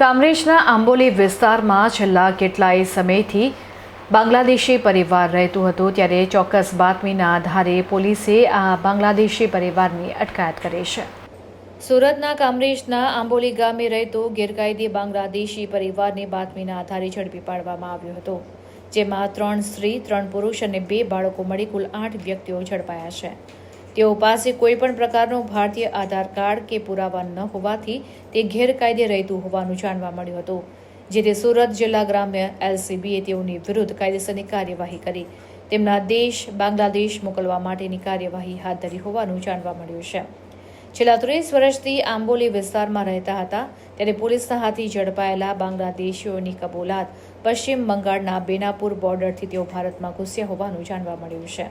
કામરેજના આંબોલી વિસ્તારમાં છેલ્લા કેટલાય સમયથી બાંગ્લાદેશી પરિવાર રહેતું હતું, ત્યારે ચોક્કસ બાતમીના આધારે પોલીસે આ બાંગ્લાદેશી પરિવારની અટકાયત કરી છે. સુરતના કામરેજના આંબોલી ગામે રહેતો ગેરકાયદે બાંગ્લાદેશી પરિવારની બાતમીના આધારે ઝડપી પાડવામાં આવ્યો હતો, જેમાં ત્રણ સ્ત્રી, ત્રણ પુરુષ અને બે બાળકો મળી કુલ આઠ વ્યક્તિઓ ઝડપાયા છે. તેઓ પાસે કોઈ પણ પ્રકારનો ભારતીય આધાર કાર્ડ કે પુરાવા ન હોવાથી તે ગેરકાયદે રહેતું હોવાનું જાણવા મળ્યું હતું જેથી સુરત જિલ્લા ગ્રામ્ય એલસીબીએ તેઓની વિરુદ્ધ કાયદેસરની કાર્યવાહી કરી. તેમના દેશ, બાંગ્લાદેશ મોકલવા માટેની કાર્યવાહી હાથ ધરી હોવાનું જાણવા મળ્યું છે. છેલ્લા ત્રીસ વર્ષથી આંબોલી વિસ્તારમાં રહેતા હતા, ત્યારે પોલીસના હાથી ઝડપાયેલા બાંગ્લાદેશીઓની કબૂલાત પશ્ચિમ બંગાળના બેનાપુર બોર્ડરથી તેઓ ભારતમાં ઘૂસ્યા હોવાનું જાણવા મળ્યું છે.